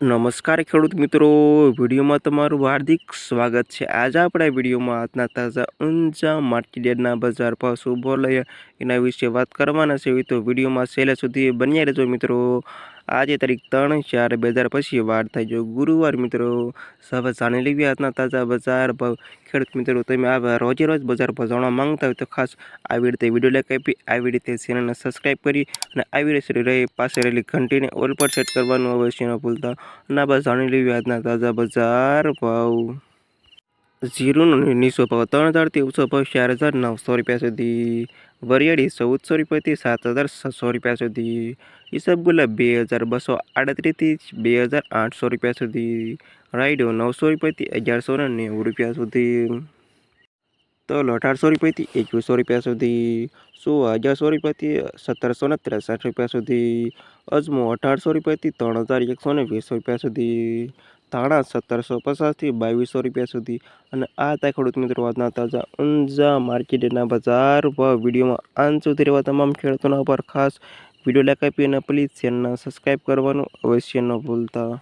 નમસ્કાર ખેડૂત મિત્રો, વિડીયોમાં તમારું હાર્દિક સ્વાગત છે. આજે આપણે વિડીયોમાં આજના તાજા ઊંચા માર્કેટના બજાર ભાવ શું બોલાય એના વિશે વાત કરવાના છે. તો વિડીયોમાં છેલ્લે સુધી બન્યા રહેજો મિત્રો. આજે તારીખ ત્રણ ચાર બે હજાર પછી વાર થાય જો ગુરુવાર મિત્રો હવે જાણી લેવી આજના તાજા બજાર ભાવ. ખેડૂત મિત્રો, તમે આ રોજે રોજ બજાર ભાવ જાણવા માંગતા હોય તો ખાસ આવી રીતે વીડિયો લાઈક આપી, આવી રીતે ચેનલને સબસ્ક્રાઈબ કરી અને આવી રીતે રહી, પાસે રહેલી ઘંટીને ઓલ પર સેટ કરવાનું અવશ્ય ન ભૂલતા. અને બસ જાણી લેવી આજના તાજા બજાર ભાવ. જીરુનો નીચો ભાવ ત્રણ હજારથી ઊંચો ભાવ ચાર હજાર નવસો રૂપિયા સુધી. વરિયાળી ચૌદસો રૂપિયાથી સાત હજાર છસો રૂપિયા સુધી. ઈસબગુલ્લા બે હજાર બસો આડત્રીસથી બે હજાર આઠસો રૂપિયા સુધી. રાયડો નવસો રૂપિયાથી અગિયારસો ને નેવું રૂપિયા સુધી. તલ અઢારસો રૂપિયાથી એકવીસો રૂપિયા સુધી. સો અગિયારસો રૂપિયાથી સત્તરસો ને ત્રેસઠ રૂપિયા સુધી. અજમો અઢારસો રૂપિયાથી ત્રણ હજાર એકસો ને વીસ રૂપિયા સુધી. ધાણા સત્તરસો પચાસથી બાવીસો રૂપિયા સુધી. અને આ હતા ખેડૂત મિત્રો આજના તાજા ઊંઝા માર્કેટના બજાર વિડીયોમાં અંત સુધી રહેવા તમામ ખેડૂતોના પર ખાસ વીડિયો લાઈક આપી અને પ્લીઝ ચેનલને સબસ્ક્રાઈબ કરવાનું અવશ્ય ન ભૂલતા.